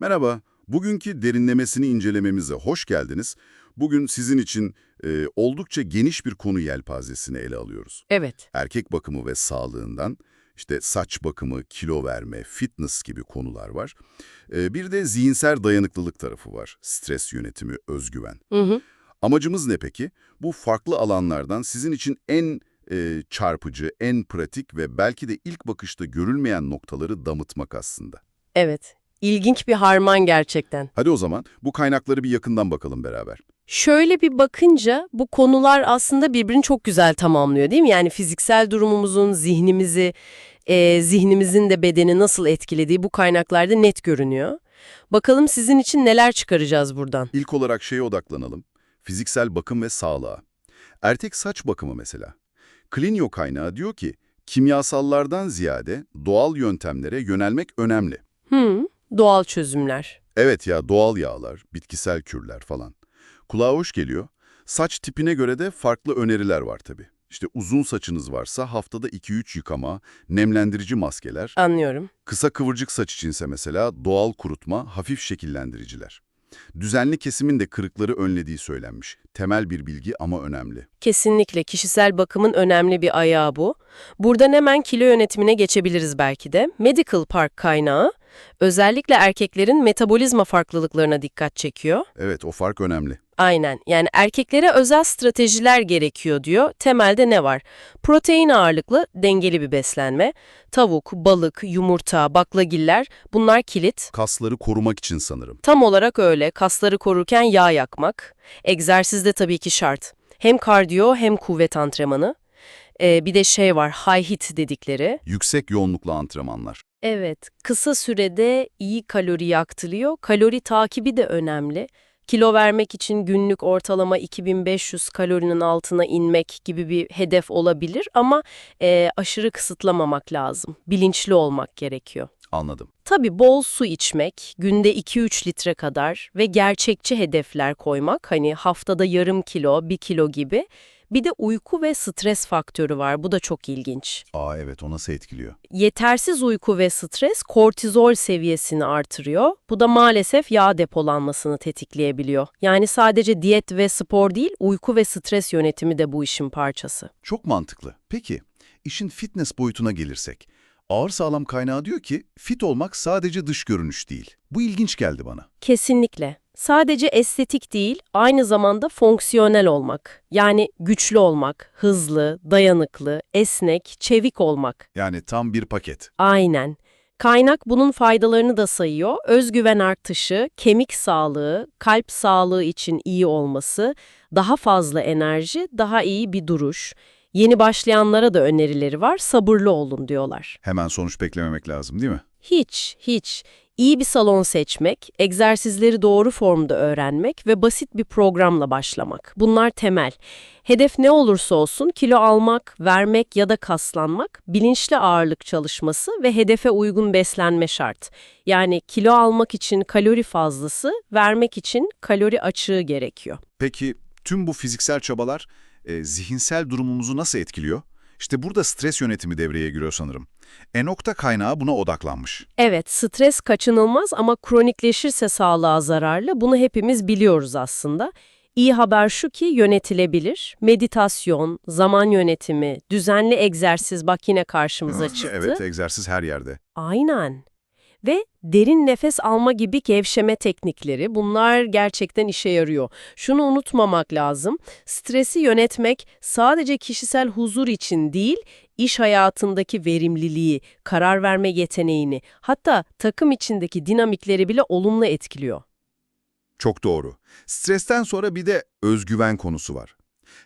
Merhaba, bugünkü derinlemesini incelememize hoş geldiniz. Bugün sizin için e, oldukça geniş bir konu yelpazesini ele alıyoruz. Evet. Erkek bakımı ve sağlığından, işte saç bakımı, kilo verme, fitness gibi konular var. E, bir de zihinsel dayanıklılık tarafı var. Stres yönetimi, özgüven. Hı hı. Amacımız ne peki? Bu farklı alanlardan sizin için en e, çarpıcı, en pratik ve belki de ilk bakışta görülmeyen noktaları damıtmak aslında. Evet. İlginç bir harman gerçekten. Hadi o zaman bu kaynakları bir yakından bakalım beraber. Şöyle bir bakınca bu konular aslında birbirini çok güzel tamamlıyor değil mi? Yani fiziksel durumumuzun zihnimizi, e, zihnimizin de bedeni nasıl etkilediği bu kaynaklarda net görünüyor. Bakalım sizin için neler çıkaracağız buradan? İlk olarak şeye odaklanalım. Fiziksel bakım ve sağlığa. Erkek saç bakımı mesela. Klinio kaynağı diyor ki, kimyasallardan ziyade doğal yöntemlere yönelmek önemli. Hı, doğal çözümler. Evet ya doğal yağlar, bitkisel kürler falan. Kulağa hoş geliyor. Saç tipine göre de farklı öneriler var tabii. İşte uzun saçınız varsa haftada 2-3 yıkama, nemlendirici maskeler. Anlıyorum. Kısa kıvırcık saç içinse mesela doğal kurutma, hafif şekillendiriciler. Düzenli kesimin de kırıkları önlediği söylenmiş. Temel bir bilgi ama önemli. Kesinlikle kişisel bakımın önemli bir ayağı bu. Buradan hemen kilo yönetimine geçebiliriz belki de. Medical Park kaynağı özellikle erkeklerin metabolizma farklılıklarına dikkat çekiyor. Evet o fark önemli. Aynen. Yani erkeklere özel stratejiler gerekiyor diyor. Temelde ne var? Protein ağırlıklı, dengeli bir beslenme. Tavuk, balık, yumurta, baklagiller bunlar kilit. Kasları korumak için sanırım. Tam olarak öyle. Kasları korurken yağ yakmak. Egzersiz de tabii ki şart. Hem kardiyo hem kuvvet antrenmanı. Ee, bir de şey var, high hit dedikleri. Yüksek yoğunluklu antrenmanlar. Evet, kısa sürede iyi kalori yaktırıyor. Kalori takibi de önemli. Kilo vermek için günlük ortalama 2500 kalorinin altına inmek gibi bir hedef olabilir ama e, aşırı kısıtlamamak lazım. Bilinçli olmak gerekiyor. Anladım. Tabii bol su içmek, günde 2-3 litre kadar ve gerçekçi hedefler koymak, hani haftada yarım kilo, bir kilo gibi. Bir de uyku ve stres faktörü var, bu da çok ilginç. Aa evet o nasıl etkiliyor? Yetersiz uyku ve stres kortizol seviyesini artırıyor. Bu da maalesef yağ depolanmasını tetikleyebiliyor. Yani sadece diyet ve spor değil, uyku ve stres yönetimi de bu işin parçası. Çok mantıklı. Peki, işin fitness boyutuna gelirsek. Ağır sağlam kaynağı diyor ki, fit olmak sadece dış görünüş değil. Bu ilginç geldi bana. Kesinlikle. Sadece estetik değil, aynı zamanda fonksiyonel olmak. Yani güçlü olmak, hızlı, dayanıklı, esnek, çevik olmak. Yani tam bir paket. Aynen. Kaynak bunun faydalarını da sayıyor. Özgüven artışı, kemik sağlığı, kalp sağlığı için iyi olması, daha fazla enerji, daha iyi bir duruş. Yeni başlayanlara da önerileri var, sabırlı olun diyorlar. Hemen sonuç beklememek lazım değil mi? Hiç, hiç. İyi bir salon seçmek, egzersizleri doğru formda öğrenmek ve basit bir programla başlamak. Bunlar temel. Hedef ne olursa olsun kilo almak, vermek ya da kaslanmak, bilinçli ağırlık çalışması ve hedefe uygun beslenme şart. Yani kilo almak için kalori fazlası, vermek için kalori açığı gerekiyor. Peki, tüm bu fiziksel çabalar e, zihinsel durumumuzu nasıl etkiliyor? İşte burada stres yönetimi devreye giriyor sanırım. E-nokta kaynağı buna odaklanmış. Evet, stres kaçınılmaz ama kronikleşirse sağlığa zararlı. Bunu hepimiz biliyoruz aslında. İyi haber şu ki yönetilebilir. Meditasyon, zaman yönetimi, düzenli egzersiz bak yine karşımıza çıktı. Evet, egzersiz her yerde. Aynen. Ve derin nefes alma gibi gevşeme teknikleri bunlar gerçekten işe yarıyor. Şunu unutmamak lazım. Stresi yönetmek sadece kişisel huzur için değil, iş hayatındaki verimliliği, karar verme yeteneğini, hatta takım içindeki dinamikleri bile olumlu etkiliyor. Çok doğru. Stresten sonra bir de özgüven konusu var.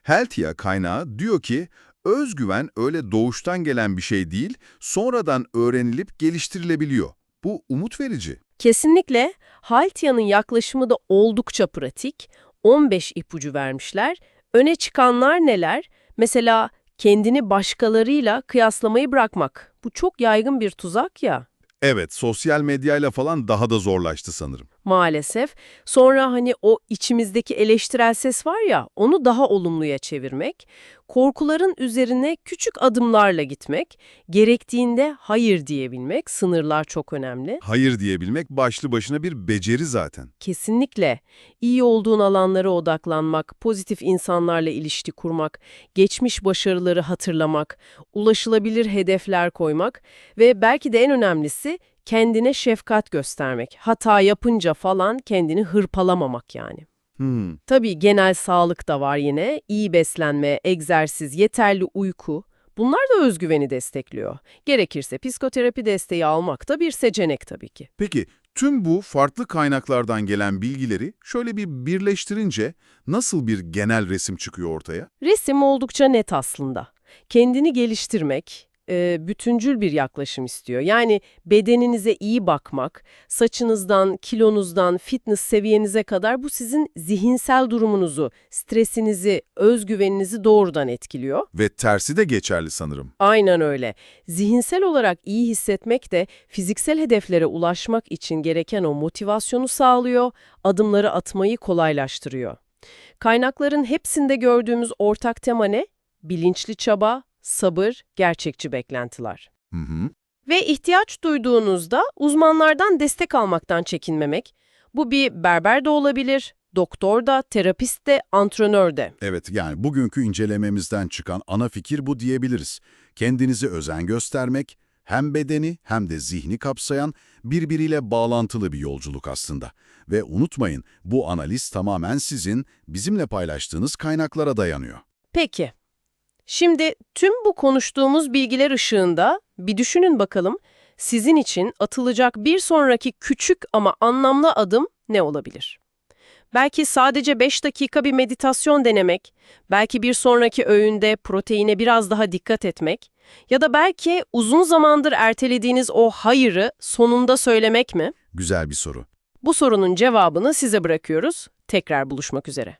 Healthia kaynağı diyor ki, özgüven öyle doğuştan gelen bir şey değil, sonradan öğrenilip geliştirilebiliyor. Bu umut verici. Kesinlikle Haltia'nın yaklaşımı da oldukça pratik. 15 ipucu vermişler. Öne çıkanlar neler? Mesela kendini başkalarıyla kıyaslamayı bırakmak. Bu çok yaygın bir tuzak ya. Evet, sosyal medyayla falan daha da zorlaştı sanırım. Maalesef. Sonra hani o içimizdeki eleştirel ses var ya, onu daha olumluya çevirmek. Korkuların üzerine küçük adımlarla gitmek, gerektiğinde hayır diyebilmek, sınırlar çok önemli. Hayır diyebilmek başlı başına bir beceri zaten. Kesinlikle. İyi olduğun alanlara odaklanmak, pozitif insanlarla ilişki kurmak, geçmiş başarıları hatırlamak, ulaşılabilir hedefler koymak ve belki de en önemlisi kendine şefkat göstermek. Hata yapınca falan kendini hırpalamamak yani. Hmm. Tabii genel sağlık da var yine. İyi beslenme, egzersiz, yeterli uyku. Bunlar da özgüveni destekliyor. Gerekirse psikoterapi desteği almak da bir seçenek tabii ki. Peki tüm bu farklı kaynaklardan gelen bilgileri şöyle bir birleştirince nasıl bir genel resim çıkıyor ortaya? Resim oldukça net aslında. Kendini geliştirmek, e, bütüncül bir yaklaşım istiyor. Yani bedeninize iyi bakmak, saçınızdan, kilonuzdan, fitness seviyenize kadar bu sizin zihinsel durumunuzu, stresinizi, özgüveninizi doğrudan etkiliyor. Ve tersi de geçerli sanırım. Aynen öyle. Zihinsel olarak iyi hissetmek de fiziksel hedeflere ulaşmak için gereken o motivasyonu sağlıyor, adımları atmayı kolaylaştırıyor. Kaynakların hepsinde gördüğümüz ortak tema ne? Bilinçli çaba, sabır, gerçekçi beklentiler. Hı hı. Ve ihtiyaç duyduğunuzda uzmanlardan destek almaktan çekinmemek. Bu bir berber de olabilir, doktor da, terapist de, antrenör de. Evet, yani bugünkü incelememizden çıkan ana fikir bu diyebiliriz. Kendinize özen göstermek, hem bedeni hem de zihni kapsayan birbiriyle bağlantılı bir yolculuk aslında. Ve unutmayın, bu analiz tamamen sizin, bizimle paylaştığınız kaynaklara dayanıyor. Peki. Şimdi tüm bu konuştuğumuz bilgiler ışığında bir düşünün bakalım sizin için atılacak bir sonraki küçük ama anlamlı adım ne olabilir? Belki sadece 5 dakika bir meditasyon denemek, belki bir sonraki öğünde proteine biraz daha dikkat etmek ya da belki uzun zamandır ertelediğiniz o hayırı sonunda söylemek mi? Güzel bir soru. Bu sorunun cevabını size bırakıyoruz. Tekrar buluşmak üzere.